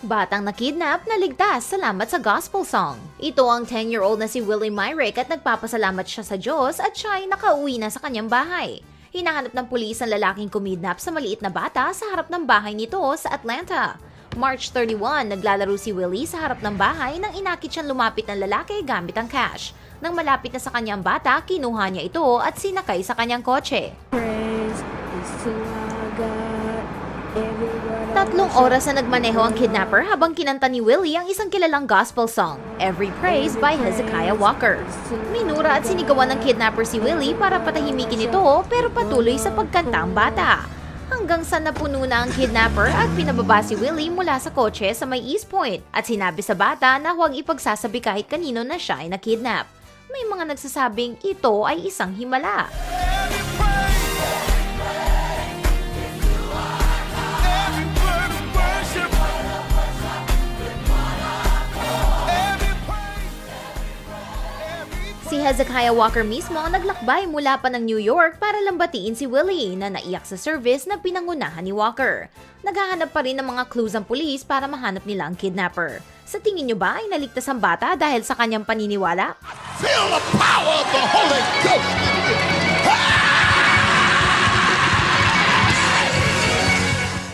Batang nakidnap na ligtas salamat sa gospel song. Ito ang 10-year-old na si Willie Myrick at nagpapasalamat siya sa Diyos at siya ay nakauwi na sa kanyang bahay. Hinahanap ng pulis ang lalaking kumidnap sa maliit na bata sa harap ng bahay nito sa Atlanta. March 31, naglalaro si Willie sa harap ng bahay nang inakit siyang lumapit ng lalaki gamit ang cash. Nang malapit na sa kanyang bata, kinuha niya ito at sinakay sa kanyang kotse. Praise is to Tatlong oras na nagmaneho ang kidnapper habang kinanta ni Willie ang isang kilalang gospel song, Every Praise by Hezekiah Walker. Minura at sinigawan ng kidnapper si Willie para patahimikin ito pero patuloy sa pagkanta ang bata. Hanggang sa napuno na ang kidnapper at pinababa si Willie mula sa kotse sa may East Point at sinabi sa bata na huwag ipagsasabi kahit kanino na siya ay nakidnap. May mga nagsasabing ito ay isang himala. Si Hezekiah Walker mismo ang naglakbay mula pa ng New York para lambatiin si Willie na naiyak sa service na pinangunahan ni Walker. Naghahanap pa rin ng mga clues ang pulis para mahanap nila ang kidnapper. Sa tingin nyo ba ay naligtas ang bata dahil sa kanyang paniniwala? Feel the power of the Holy Ghost.